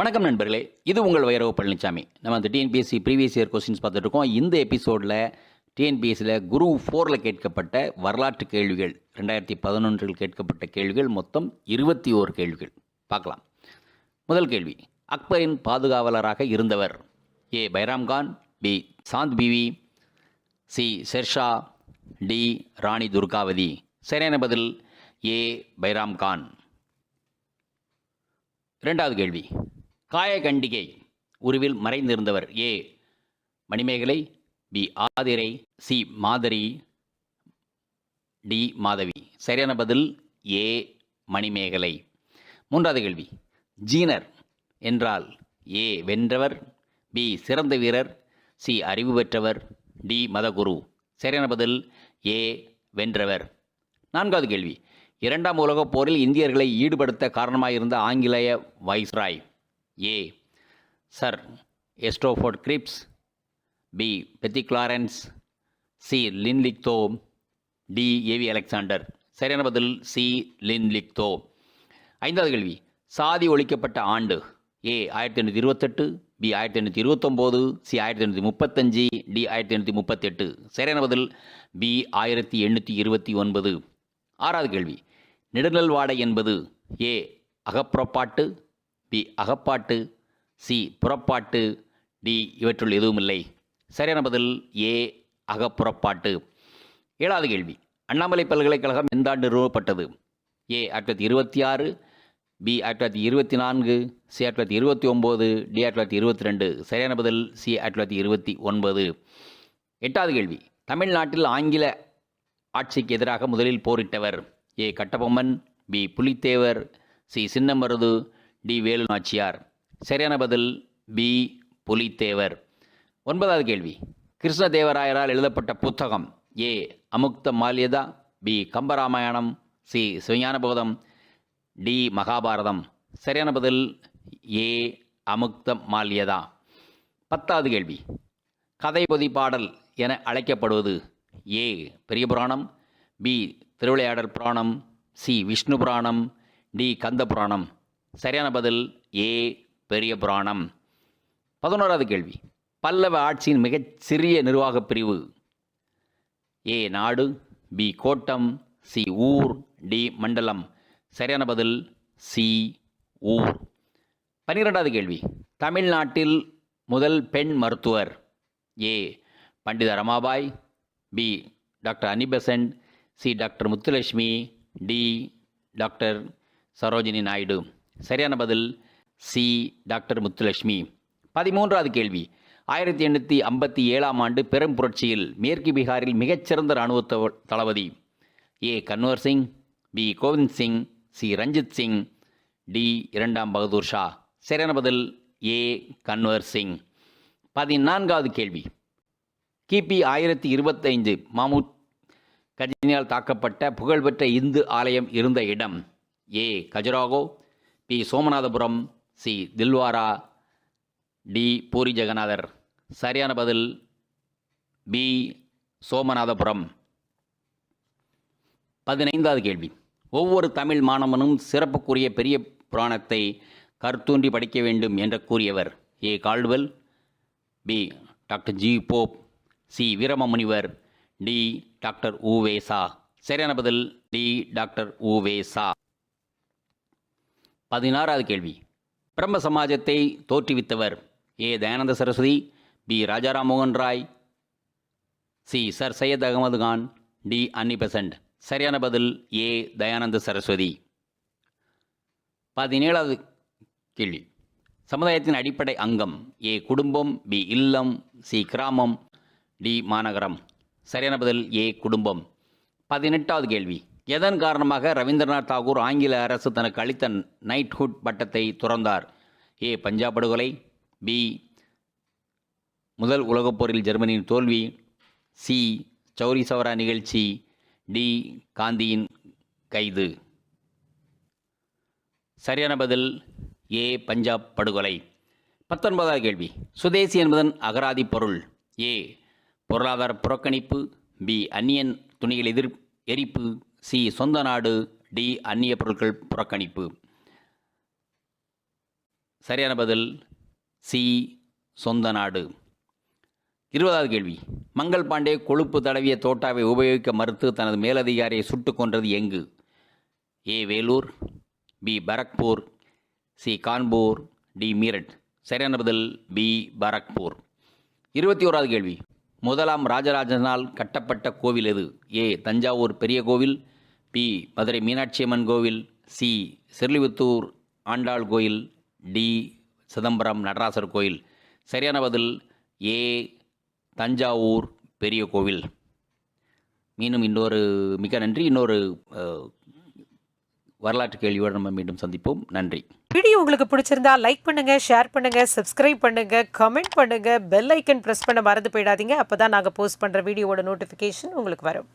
வணக்கம் நண்பர்களே இது உங்கள் வைரவ பழனிசாமி நம்ம அந்த டிஎன்பிஎஸ்சி ப்ரீவியஸ் இயர் கொஸ்டின்ஸ் பார்த்துட்டு இருக்கோம் இந்த எபிசோடில் டிஎன்பிஎஸ்சியில் குரு ஃபோரில் கேட்கப்பட்ட வரலாற்று கேள்விகள் ரெண்டாயிரத்தி பதினொன்றில் கேட்கப்பட்ட கேள்விகள் மொத்தம் இருபத்தி ஓரு கேள்விகள். பார்க்கலாம். முதல் கேள்வி அக்பரின் பாதுகாவலராக இருந்தவர் A. Bairam Khan B. Chand Bibi C. Sher Shah D. Rani Durgavati. சரியான பதில் ஏ. பைராம்கான் இரண்டாவது கேள்வி காயகண்டிகை உருவில் மறைந்திருந்தவர் A. Manimekalai B. Aadhirai C. Madhari D. Madhavi. சரியான பதில் ஏ. மணிமேகலை. மூன்றாவது கேள்வி. ஜீனர் என்றால் ஏ. வென்றவர் பி. சிறந்த வீரர் சி. அறிவு பெற்றவர் டி. மதகுரு. சரியான பதில் ஏ. வென்றவர். நான்காவது கேள்வி. இரண்டாம் உலகப் போரில் இந்தியர்களை ஈடுபடுத்த காரணமாயிருந்த ஆங்கிலேய viceroy. A. Sir Stafford Cripps. B Pethick Lawrence. C Linlithgow. D A V Alexander. சரியான பதில் சி லின்லிக்தோ. ஐந்தாவது கேள்வி. சாதி ஒழிக்கப்பட்ட ஆண்டு. ஏ ஆயிரத்தி எண்ணூற்றி இருபத்தெட்டு. பி ஆயிரத்தி எண்ணூற்றி இருபத்தொம்போது. சி ஆயிரத்தி எண்ணூற்றி முப்பத்தஞ்சு. டி ஆயிரத்தி எண்ணூற்றி முப்பத்தெட்டு. சரியான பதில் பி ஆயிரத்தி எண்ணூற்றி இருபத்தி ஒன்பது. ஆறாவது கேள்வி. நெடுநல்வாடை என்பது ஏ அகப்புறப்பாட்டு. பி அகப்பாட்டு சி புறப்பாட்டு டி இவற்றுள் எதுவுமில்லை. சரியான பதில் ஏ அகப்புறப்பாட்டு. ஏழாவது கேள்வி. அண்ணாமலை பல்கலைக்கழகம் எந்த ஆண்டு நிறுவப்பட்டது? ஏ ஆயிரத்தி தொள்ளாயிரத்தி இருபத்தி ஆறு பி ஆயிரத்தி தொள்ளாயிரத்தி இருபத்தி நான்கு சி ஆயிரத்தி தொள்ளாயிரத்தி இருபத்தி ஒம்பது டி ஆயிரத்தி தொள்ளாயிரத்தி இருபத்தி ரெண்டு. சரியான பதில் சி ஆயிரத்தி தொள்ளாயிரத்தி இருபத்தி ஒன்பது. எட்டாவது கேள்வி. தமிழ்நாட்டில் ஆங்கில ஆட்சிக்கு எதிராக முதலில் போரிட்டவர் A Kattabomman B Pulithevar C Chinnamarudhu D Velu Nachiyar சரியான பதில் பி. புலித்தேவர். ஒன்பதாவது கேள்வி. கிருஷ்ணதேவராயரால் எழுதப்பட்ட புத்தகம் A. Amukta Malyada B. Kambaramayanam C. Sivagnanabodham D. Mahabharatam. சரியான பதில் ஏ. அமுக்த மால்யதா. பத்தாவது கேள்வி. கதை பொதி பாடல் என அழைக்கப்படுவது A. Periya Puranam B. Thiruvilaiyadal Puranam C. Vishnu Puranam D. Kantha Puranam. சரியான பதில் ஏ பெரிய புராணம். பதினோராவது கேள்வி. பல்லவ ஆட்சியின் மிகச் சிறிய நிர்வாகப் பிரிவு. ஏ நாடு பி கோட்டம் சி ஊர் டி மண்டலம். சரியான பதில் சி ஊர். பன்னிரெண்டாவது கேள்வி. தமிழ்நாட்டில் முதல் பெண் மருத்துவர் A Pandita Ramabai B doctor Annie Besant C doctor Muthulakshmi D doctor Sarojini Naidu. சரியான பதில் சி டாக்டர் முத்துலட்சுமி. பதிமூன்றாவது கேள்வி. ஆயிரத்தி எண்ணூற்றி ஐம்பத்தி ஏழாம் ஆண்டு பெரும் புரட்சியில் மேற்கு பீகாரில் மிகச்சிறந்த இராணுவ தளபதி. A Kunwar Singh. B Govind Singh. C Ranjit Singh. D இரண்டாம் பகதூர் ஷா. சரியான பதில் ஏ கன்வர் சிங். பதினான்காவது கேள்வி. கிபி ஆயிரத்தி இருபத்தைந்து மாமூத் கஜினியால் தாக்கப்பட்ட புகழ்பெற்ற இந்து ஆலயம் இருந்த இடம் A Khajuraho. B Somanathapuram C Dilwara D Puri Jagannathar சரியான பதில் பி சோமநாதபுரம். பதினைந்தாவது கேள்வி. ஒவ்வொரு தமிழ் மாணவனும் சிறப்புக்குரிய பெரிய புராணத்தை கருத்தூன்றி படிக்க வேண்டும் என்று கூறியவர் A Caldwell B doctor G Pope C Veeramamunivar D doctor Uvesa சரியான பதில் டி டாக்டர் உவேசா பதினாறாவது கேள்வி. பிரம்ம சமாஜத்தை தோற்றுவித்தவர் ஏ. தயானந்த சரஸ்வதி பி. ராஜாராம் மோகன் Roy C. Sir. Syed Ahmed Khan D. Annie Besant சரியான பதில் ஏ. தயானந்த சரஸ்வதி. பதினேழாவது கேள்வி. சமுதாயத்தின் அடிப்படை அங்கம் ஏ. குடும்பம் பி. இல்லம் சி. கிராமம் டி. மாநகரம். சரியான பதில் ஏ. குடும்பம். பதினெட்டாவது கேள்வி. எதன் காரணமாக ரவீந்திரநாத் தாகூர் ஆங்கில அரசு தனக்கு அளித்த நைட்ஹுட் பட்டத்தை துறந்தார்? ஏ. பஞ்சாப் படுகொலை பி. முதல் உலகப் போரில் ஜெர்மனியின் தோல்வி சி. சௌரி சவரா நிகழ்ச்சி டி. காந்தியின் கைது. சரியான பதில் ஏ. பஞ்சாப் படுகொலை. பத்தொன்பதாவது கேள்வி. சுதேசி என்பதன் அகராதி பொருள் ஏ. பொருளாதார புறக்கணிப்பு பி. அந்நியன் துணிகள் எதிர் எரிப்பு சி. சொந்த நாடு டி. அந்நிய பொருட்கள் புறக்கணிப்பு. சரியான பதில் சி. சொந்த நாடு இருபதாவது கேள்வி. மங்கள் பாண்டே கொழுப்பு தடவிய தோட்டாவை உபயோகிக்க மறுத்து தனது மேலதிகாரியை சுட்டுக் கொன்றது எங்கு? A. Vellore B. Barrackpore C. Kanpur D. Meerut. சரியான பதில் பி. பரக்பூர். இருபத்தி ஓராவது கேள்வி. முதலாம் ராஜராஜனால் கட்டப்பட்ட கோவில் எது? ஏ தஞ்சாவூர் பெரிய கோவில் பி மதுரை மீனாட்சி அம்மன் கோவில் சி சிறுலிபுத்தூர் ஆண்டாள் கோயில் டி சிதம்பரம் நடராசர் கோயில். சரியான பதில் ஏ தஞ்சாவூர் பெரிய கோவில். மீண்டும் இன்னொரு மிக நன்றி. இன்னொரு வரலாற்று கேள்வியோடு நம்ம மீண்டும் சந்திப்போம். நன்றி. வீடியோ உங்களுக்கு பிடிச்சிருந்தா லைக் பண்ணுங்க ஷேர் பண்ணுங்க சப்ஸ்கிரைப் பண்ணுங்க கமெண்ட் பண்ணுங்க பெல் ஐக்கன் ப்ரெஸ் பண்ண மறந்து போயிடாதீங்க. அப்போதான் நாங்கள் போஸ்ட் பண்ணுற வீடியோவோட நோட்டிஃபிகேஷன் உங்களுக்கு வரும்.